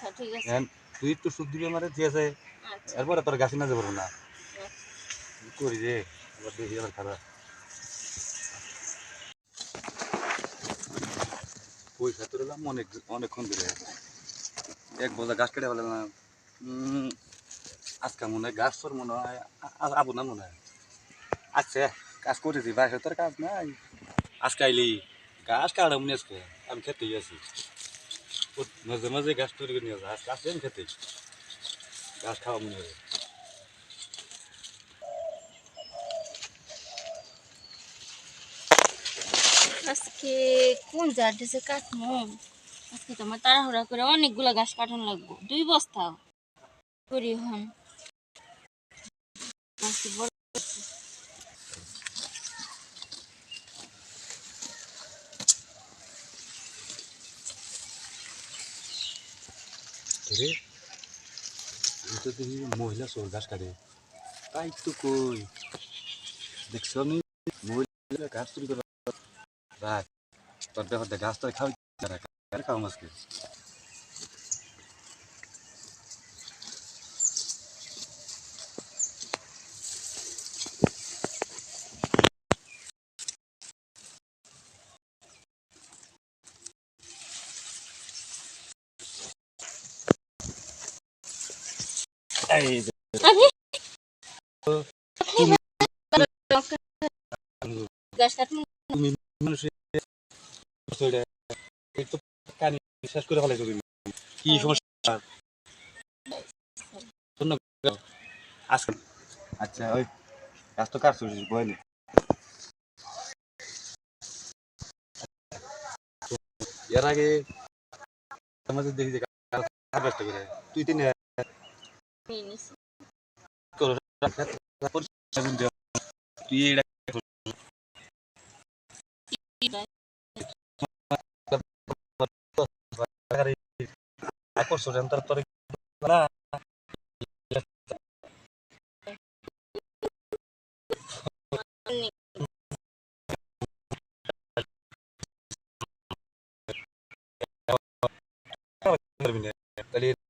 আচ্ছা ঠিক আছে। তুই একটু সুদ দিবি আমার ঠিক আছে? আচ্ছা। এরপরে তোর গাছে না যাব না। আচ্ছা। করি রে? এবার দেখি আবার খারাপ। পয়সা তোর এলাম অনেক অনেকক্ষণ ধরে। এক বোঝা গাছ কেটে ফেলে না উম, আজকে মনে হয় গাছ তোর মনে হয় আবু না মনে হয়? আচ্ছা কাজ করেছি বাইরে তোর কাজ নাই। আজকে আইলি গাছ কাটা মনে আজকে? আমি খেতেই আছি মাঝে মাঝে গাছ তৈরি করে নিয়ে আসে আজকে আসলে খেতে। গাছ খাওয়া মনে হবে আজকে কোন জার ড্রেসে কাটমু? আজকে তো আমার তাড়াহুড়া করে অনেকগুলো গাছ কাটানো লাগবো। দুই বস্তা। করি হন রে আমি তো দেখি মহিলা চোর ঘাস কাটে। তাই তো কই। দেখছ আমি? মহিলা ঘাস চুরি করে রাখ, তোর গাছ তোর খাওয়াই খাওয়া এই যে আরে তুমি গাছ কাটমু মানুষের শরীরে এই তো কানি শেষ করে ফেলাইছো তুমি কি সমস্যা আচ্ছা ওই গাছ তো কাটছো বয়নি এর আগে আমাদের দেখি যে করে তুই তিন নিয়ে নিছি। তুই এটা করছ তার তোর না তাহলে তুমি আবার কি কেম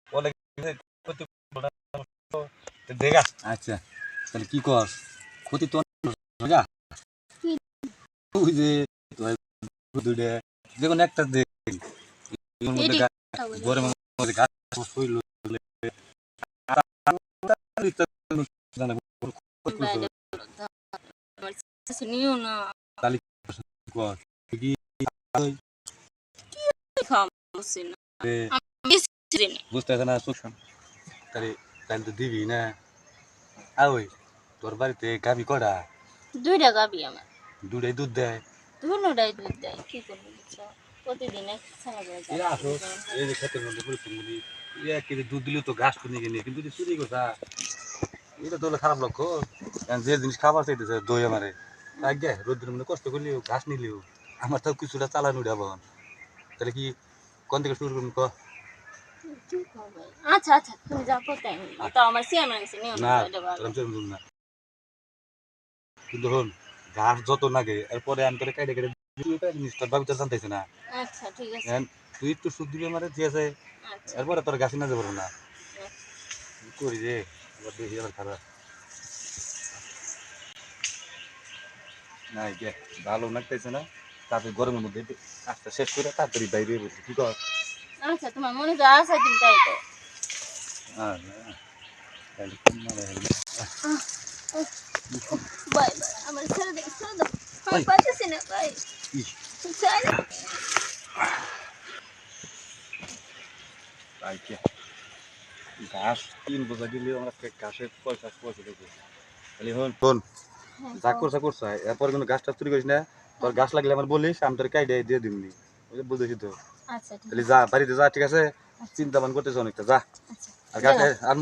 দেখা আচ্ছা তাহলে কি কর? ক্ষতি তো ওই যে দুইটা যে কোনো একটা দে। এর মধ্যে এদিকে গা- কথা বলি। গরমের মধ্যে গাছ না? খামছি না আমি চিনি বুঝতে না তাহলে তাহলে তো দিবি না? আর ওই তোর বাড়িতে গাবি কটা? দুইটা গাবি আমার। দুটাই দুধ দেয়? দুটাই দুধ দেয় কি করব বুঝছ? প্রতিদিন এক ছানা করে এই আসো এই যে ক্ষেতের মধ্যে পরিশ্রম করি এক কেজি দুধ দিলেও তো ঘাস কিনে কিনে কিন্তু তুই চুরি করছা এটা তো হলো খারাপ লক্ষ্য কারণ যে জিনিস খাবার চাইতেছে দই আমারে আগে রোদ্রের মধ্যে কষ্ট করলেও ঘাস নিলেও। আমার তো কিছুটা চালানো উঠাবো তাহলে কি কোন থেকে শুরু করবি ক? কি করব? আচ্ছা আচ্ছা তুমি তো আমার চেয়ারম্যান নিও না না কিন্তু হন যত এরপরে আমি তোরে কেটে কেটে জিনিসটা ভাবি তো জানতেছে না। আচ্ছা ঠিক আছে। তুই একটু সুদ দিবি আমারে আছে? আচ্ছা। এরপরে তোর গাছে না যাব না। করি রে? এবার দেখি আবার খারাপ। না গে ভালো লাগতেছে না তারপরে গরমের মধ্যে কাজটা শেষ করে তাড়াতাড়ি বাইরে বসে কি কর? আচ্ছা তোমার মনে যা আছে তুমি তাই তো হয়? বাই বাই আমার ছেড়ে দে ছেড়ে দাও আমি পাচ্ছি না বাই। ছেড়ে তাই কে? ঘাস তিন বোঝা দিলেও আমরা কে- ঘাসের পয়সা পয়সা দেবো তাহলে হন। শোন। হ্যাঁ, যা করছা করছা। এরপরে কোনো গাছটা চুরি করিস না। তোর গাছ লাগলে আমার বলিস আমি তোর কাইডে দিয়ে দিমনি। বুঝেছি তো। আচ্ছা তাহলে যা বাড়িতে যা ঠিক আছে? চিন্তা ভাবনা করতেছ অনেকটা যা। আচ্ছা আর গাছে আর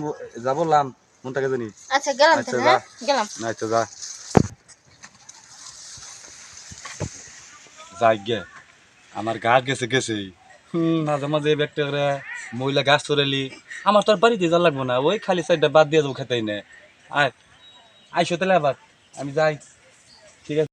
যা বললাম মনটাকে জানি। আচ্ছা গেলাম আচ্ছা, যা। হ্যাঁ? গেলাম। আচ্ছা যা। যাই গে আমার গাছ গেছে। গেছে মাঝে মাঝে ব্যাগটা করে মহিলা গাছ চড়ালি আমার তো আর বাড়িতে যা লাগবো না ওই খালি সাইডটা বাদ দিয়ে যাব খেতেই না আর আইসো তাহলে আবার আমি যাই।